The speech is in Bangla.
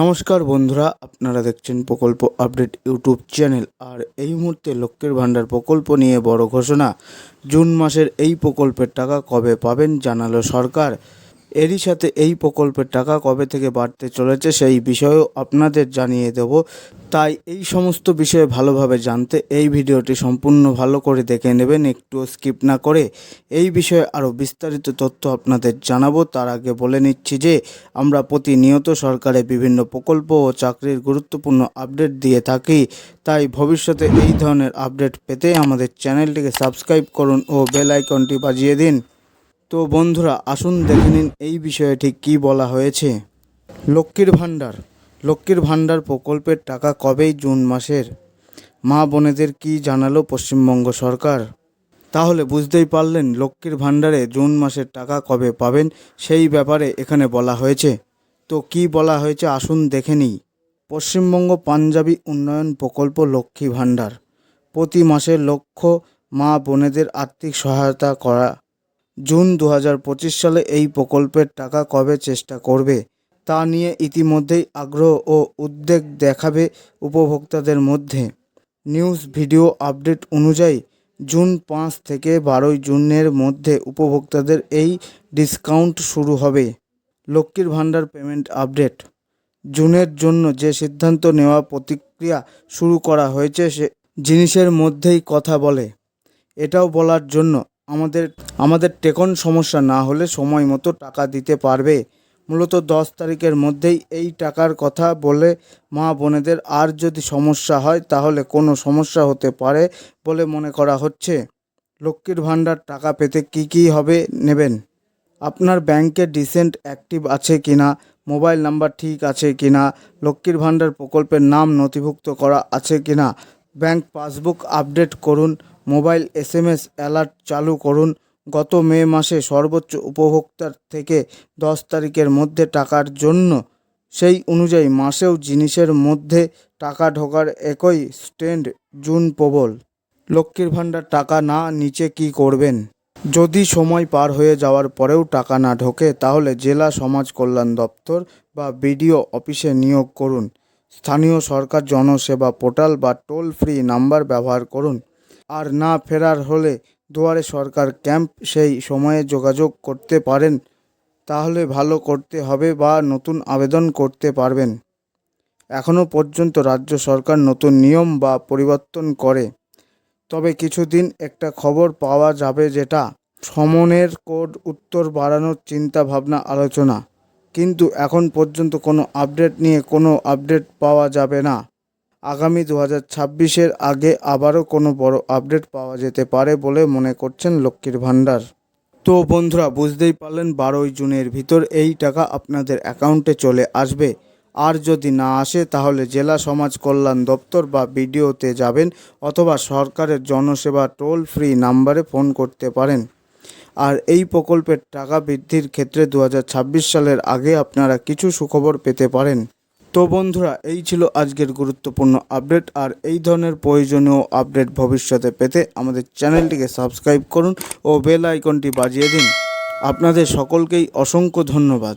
নমস্কার বন্ধুরা, আপনারা দেখছেন প্রকল্প আপডেট ইউটিউব চ্যানেল। আর এই মুহূর্তে লক্ষ্যের ভাণ্ডার প্রকল্প নিয়ে বড় ঘোষণা। জুন মাসের এই প্রকল্পের টাকা কবে পাবেন জানালো সরকার। এরই সাথে এই প্রকল্পের টাকা কবে থেকে বাড়তে চলেছে সেই বিষয়েও আপনাদের জানিয়ে দেব। তাই এই সমস্ত বিষয়ে ভালোভাবে জানতে এই ভিডিওটি সম্পূর্ণ ভালো করে দেখে নেবেন একটুও স্কিপ না করে এই বিষয়ে আরও বিস্তারিত তথ্য আপনাদের জানাব। তার আগে বলে নিচ্ছি যে, আমরা প্রতিনিয়ত সরকারের বিভিন্ন প্রকল্প ও চাকরির গুরুত্বপূর্ণ আপডেট দিয়ে থাকি। তাই ভবিষ্যতে এই ধরনের আপডেট পেতে আমাদের চ্যানেলটিকে সাবস্ক্রাইব করুন ও বেল আইকনটি বাজিয়ে দিন। তো বন্ধুরা, আসুন দেখে নিন এই বিষয়ে ঠিক কী বলা হয়েছে। লক্ষ্মীর ভাণ্ডার। লক্ষ্মীর ভাণ্ডার প্রকল্পের টাকা কবেই জুন মাসের? মা বোনেদের কি জানালো পশ্চিমবঙ্গ সরকার? তাহলে বুঝতেই পারলেন লক্ষ্মীর ভাণ্ডারে জুন মাসের টাকা কবে পাবেন, সেই ব্যাপারে এখানে বলা হয়েছে। তো কি বলা হয়েছে আসুন দেখে নিই। পশ্চিমবঙ্গ পাঞ্জাবি উন্নয়ন প্রকল্প লক্ষ্মী ভাণ্ডার। প্রতি মাসে লক্ষ্য মা বোনেদের আর্থিক সহায়তা করা জুন দু সালে এই প্রকল্পের টাকা কবে চেষ্টা করবে, তা নিয়ে ইতিমধ্যেই আগ্রহ ও উদ্বেগ দেখাবে উপভোক্তাদের মধ্যে। নিউজ ভিডিও আপডেট অনুযায়ী, জুন পাঁচ থেকে বারোই জুনের মধ্যে উপভোক্তাদের এই ডিসকাউন্ট শুরু হবে। লক্ষ্মীর ভাণ্ডার পেমেন্ট আপডেট, জুনের জন্য যে সিদ্ধান্ত নেওয়া প্রতিক্রিয়া শুরু করা হয়েছে সে জিনিসের মধ্যেই কথা বলে। এটাও বলার জন্য আমাদের আমাদের টেকন সমস্যা না হলে সময় মতো টাকা দিতে পারবে। মূলত দশ তারিখের মধ্যেই এই টাকার কথা বলে মা বোনেদের, আর যদি সমস্যা হয় তাহলে কোনো সমস্যা হতে পারে বলে মনে করা হচ্ছে। লক্ষ্মীর ভাণ্ডার টাকা পেতে কি কি হবে নেবেন? আপনার ব্যাংকে ডিসেন্ট অ্যাক্টিভ আছে কিনা? মোবাইল নাম্বার ঠিক আছে কিনা? লক্ষ্মীর ভাণ্ডার প্রকল্পের নাম নথিভুক্ত করা আছে কিনা? ব্যাংক পাসবুক আপডেট করুন। মোবাইল এসএমএস অ্যালার্ট চালু করুন। গত মে মাসে সর্বোচ্চ উপভোক্তার থেকে দশ তারিখের মধ্যে টাকার জন্য। সেই অনুযায়ী মাসেও জিনিসের মধ্যে টাকা ঢোকার একই স্ট্যান্ড জুন প্রবল। লক্ষ্মীর ভাণ্ডার টাকা না নিচে কি করবেন? যদি সময় পার হয়ে যাওয়ার পরেও টাকা না ঢোকে, তাহলে জেলা সমাজ কল্যাণ দপ্তর বা বিডিও অফিসে নিয়োগ করুন। স্থানীয় সরকার জনসেবা পোর্টাল বা টোল ফ্রি নাম্বার ব্যবহার করুন। আর না ফেরার হলে দুয়ারে সরকার ক্যাম্প সেই সময়ে যোগাযোগ করতে পারেন। তাহলে ভালো করতে হবে বা নতুন আবেদন করতে পারবেন। এখনও পর্যন্ত রাজ্য সরকার নতুন নিয়ম বা পরিবর্তন করে। তবে কিছুদিন একটা খবর পাওয়া যাবে যেটা সমনের কোড উত্তর বাড়ানোর চিন্তা ভাবনা আলোচনা। কিন্তু এখন পর্যন্ত কোনো আপডেট নিয়ে কোনো আপডেট পাওয়া যাবে না। আগামী দু হাজার ছাব্বিশের আগে আবারও কোনো বড় আপডেট পাওয়া যেতে পারে বলে মনে করছেন লক্ষ্মীর ভাণ্ডার। তো বন্ধুরা, বুঝতেই পারলেন বারোই জুনের ভিতর এই টাকা আপনাদের অ্যাকাউন্টে চলে আসবে। আর যদি না আসে, তাহলে জেলা সমাজ কল্যাণ দপ্তর বা বিডিওতে যাবেন অথবা সরকারের জনসেবা টোল ফ্রি নাম্বারে ফোন করতে পারেন। আর এই প্রকল্পের টাকা বৃদ্ধির ক্ষেত্রে দু হাজার ছাব্বিশ সালের আগে আপনারা কিছু সুখবর পেতে পারেন। তো বন্ধুরা, এই ছিল আজকের গুরুত্বপূর্ণ আপডেট। আর এই ধরনের প্রয়োজনীয় আপডেট ভবিষ্যতে পেতে আমাদের চ্যানেলটিকে সাবস্ক্রাইব করুন ও বেল আইকনটি বাজিয়ে দিন। আপনাদের সকলকেই অসংখ্য ধন্যবাদ।